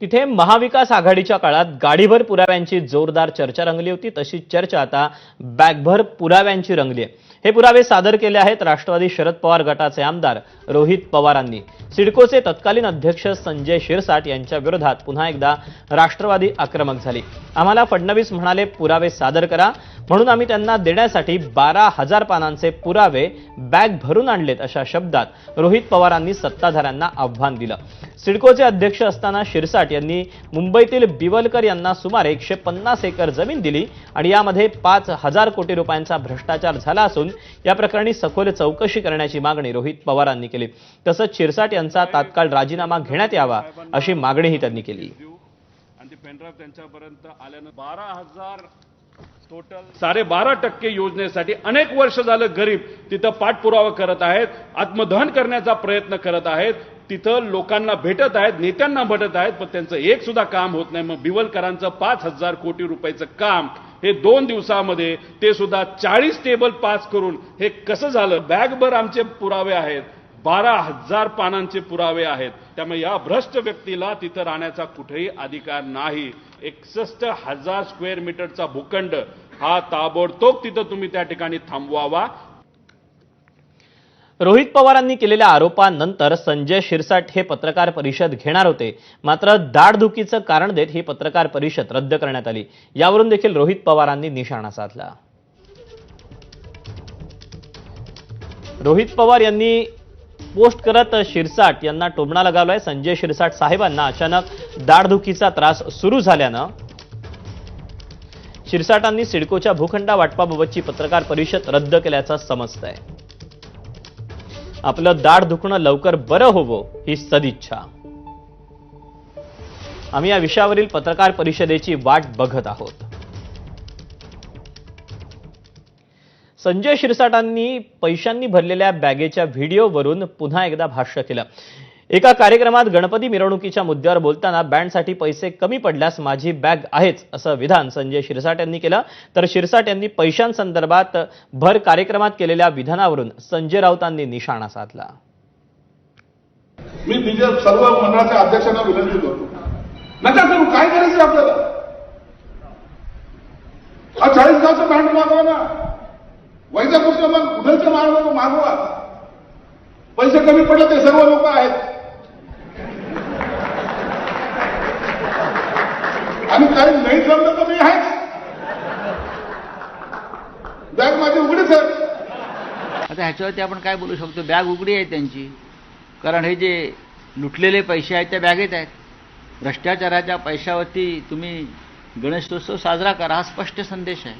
तिथे महाविकास आघाडीच्या काळात गाडीभर पुराव्यांची जोरदार चर्चा रंगली होती. तशीच चर्चा आता बॅगभर पुराव्यांची रंगली आहे. हे पुरावे सादर केले आहेत राष्ट्रवादी शरद पवार गटाचे आमदार रोहित पवारांनी. सिडकोचे तत्कालीन अध्यक्ष संजय शिरसाट यांच्या विरोधात पुन्हा एकदा राष्ट्रवादी आक्रमक झाली. आम्हाला फडणवीस म्हणाले पुरावे सादर करा. म्हणून आम्ही त्यांना देण्यासाठी बारा हजार पानांचे पुरावे बॅग भरून आणलेत अशा शब्दात रोहित पवारांनी सत्ताधाऱ्यांना आव्हान दिलं. सिडकोचे अध्यक्ष असताना शिरसाट यांनी मुंबईतील बिवलकर यांना सुमारे एकशे पन्नास एकर जमीन दिली आणि यामध्ये पाच हजार कोटी रुपयांचा भ्रष्टाचार झाला असून या प्रकरणी सखोल चौकशी करण्याची मागणी रोहित पवारांनी केली. तसंच शिरसाट यांचा तात्काळ राजीनामा घेण्यात यावा अशी मागणीही त्यांनी केली. पेनड्राईव्ह त्यांच्यापर्यंत आल्यानं बारा हजार टोटल साडेबारा टक्के योजनेसाठी अनेक वर्ष झालं गरीब तिथं पाठपुरावा करत आहेत आत्मदहन करण्याचा प्रयत्न करत आहेत तिथं लोकांना भेटत आहेत नेत्यांना भेटत आहेत पण त्यांचं एक सुद्धा काम होत नाही. मग बिवलकरांचं पाच हजार कोटी रुपयाचं काम हे दोन दिवसामध्ये ते सुद्धा चाळीस टेबल पास करून हे कसं झालं? बॅगभर आमचे पुरावे आहेत. बारा हजार पानांचे पुरावे आहेत. त्यामुळे या भ्रष्ट व्यक्तीला तिथं राहण्याचा कुठेही अधिकार नाही. एकसष्ट हजार स्क्वेअर मीटरचा भूखंड हा ताबडतोब तिथं तुम्ही त्या ठिकाणी थांबवावा. रोहित पवारांनी केलेल्या आरोपांनंतर संजय शिरसाट हे पत्रकार परिषद घेणार होते. मात्र दाडधुकीचं कारण देत ही पत्रकार परिषद रद्द करण्यात आली. यावरून देखील रोहित पवारांनी निशाणा साधला. रोहित पवार यांनी पोस्ट करत शिरसाट यांना टोमणा लगावलाय. संजय शिरसाट साहेबांना अचानक दाढदुखीचा त्रास सुरू झाल्यानं शिरसाटांनी सिडकोच्या भूखंडा वाटपाबाबतची पत्रकार परिषद रद्द केल्याचं समजतंय आपलं दाढ दुखणं लवकर बरं होवो ही सदिच्छा. आम्ही या विषयावरील पत्रकार परिषदेची वाट बघत आहोत. संजय शिरसाटांनी पैशांनी भरलेल्या बॅगेच्या व्हिडिओवरून पुन्हा एकदा भाष्य केलं. एका कार्यक्रमात गणपती मिरवणुकीच्या मुद्द्यावर बोलताना बँडसाठी पैसे कमी पडल्यास माझी बॅग आहेच असं विधान संजय शिरसाट यांनी केलं. तर शिरसाट यांनी पैशांसंदर्भात भर कार्यक्रमात केलेल्या विधानावरून संजय राऊतांनी निशाणा साधला. मी तुझ्या सर्व मंडळाच्या अध्यक्षांना विनंती करतो. नका करू काय करायचं आपल्याला? हा चाळीस गावचं बँड मागवा ना. वैजापूरचं मग उधरचं मागवा मागवा पैसे कमी पडले ते सर्व लोक आहेत. आणि काही नाही जमलं तर मी आहेच. बॅग माझी उघडीच आहे. आता ह्याच्यावरती आपण काय बोलू शकतो? बॅग उघडी आहे त्यांची. कारण हे जे लुटलेले पैसे आहेत त्या बॅगेत आहेत. भ्रष्टाचाराच्या पैशावरती तुम्ही गणेशोत्सव साजरा करा हा स्पष्ट संदेश आहे.